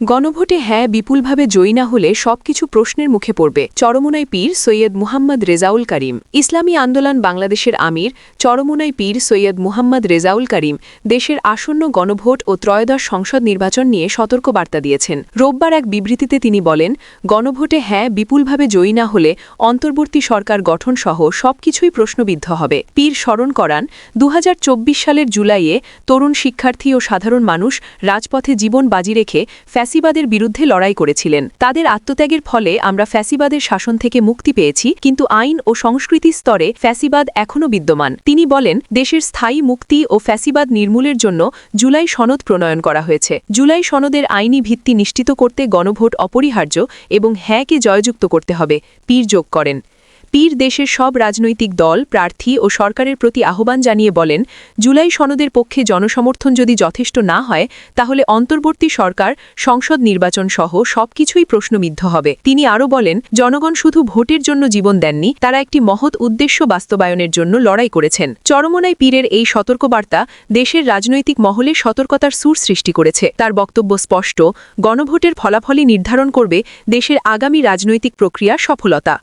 গণভোটে হ্যাঁ বিপুলভাবে জয়ী না হলে সবকিছু প্রশ্নের মুখে পড়বে। চরমুনাই পীর সৈয়দ মুহাম্মদ রেজাউল করিম। ইসলামী আন্দোলন বাংলাদেশের আমির, চরমুনাই পীর সৈয়দ মুহাম্মদ রেজাউল করিম দেশের আসন্ন গণভোট ও ত্রয়োদশ সংসদ নির্বাচন নিয়ে সতর্ক বার্তা দিয়েছেন। রোববার এক বিবৃতিতে তিনি বলেন, গণভোটে হ্যাঁ বিপুলভাবে জয়ী না হলে অন্তর্বর্তী সরকার গঠন গঠনসহ সবকিছুই প্রশ্নবিদ্ধ হবে। পীর স্মরণ করান দু হাজার চব্বিশ সালের জুলাইয়ে তরুণ শিক্ষার্থী ও সাধারণ মানুষ রাজপথে জীবন বাজি রেখে ফ্যাসিবাদের বিরুদ্ধে লড়াই করেছিলেন। তাদের আত্মত্যাগের ফলে আমরা ফ্যাসিবাদের শাসন থেকে মুক্তি পেয়েছি, কিন্তু আইন ও সংস্কৃতি স্তরে ফ্যাসিবাদ এখনও বিদ্যমান। তিনি বলেন, দেশের স্থায়ী মুক্তি ও ফ্যাসিবাদ নির্মূলের জন্য জুলাই সনদ প্রণয়ন করা হয়েছে। জুলাই সনদের আইনি ভিত্তি নিশ্চিত করতে গণভোট অপরিহার্য এবং হ্যাঁকে জয়যুক্ত করতে হবে, পীর যোগ করেন। পীর দেশের সব রাজনৈতিক দল, প্রার্থী ও সরকারের প্রতি আহ্বান জানিয়ে বলেন, জুলাই সনদের পক্ষে জনসমর্থন যদি যথেষ্ট না হয়, তাহলে অন্তর্বর্তী সরকার, সংসদ নির্বাচন সহ সবকিছুই প্রশ্নবিদ্ধ হবে। তিনি আরও বলেন, জনগণ শুধু ভোটের জন্য জীবন দেননি, তারা একটি মহৎ উদ্দেশ্য বাস্তবায়নের জন্য লড়াই করেছেন। চরমনাই পীরের এই সতর্কবার্তা দেশের রাজনৈতিক মহলে সতর্কতার সুর সৃষ্টি করেছে। তার বক্তব্য স্পষ্ট, গণভোটের ফলাফলই নির্ধারণ করবে দেশের আগামী রাজনৈতিক প্রক্রিয়া সফলতা।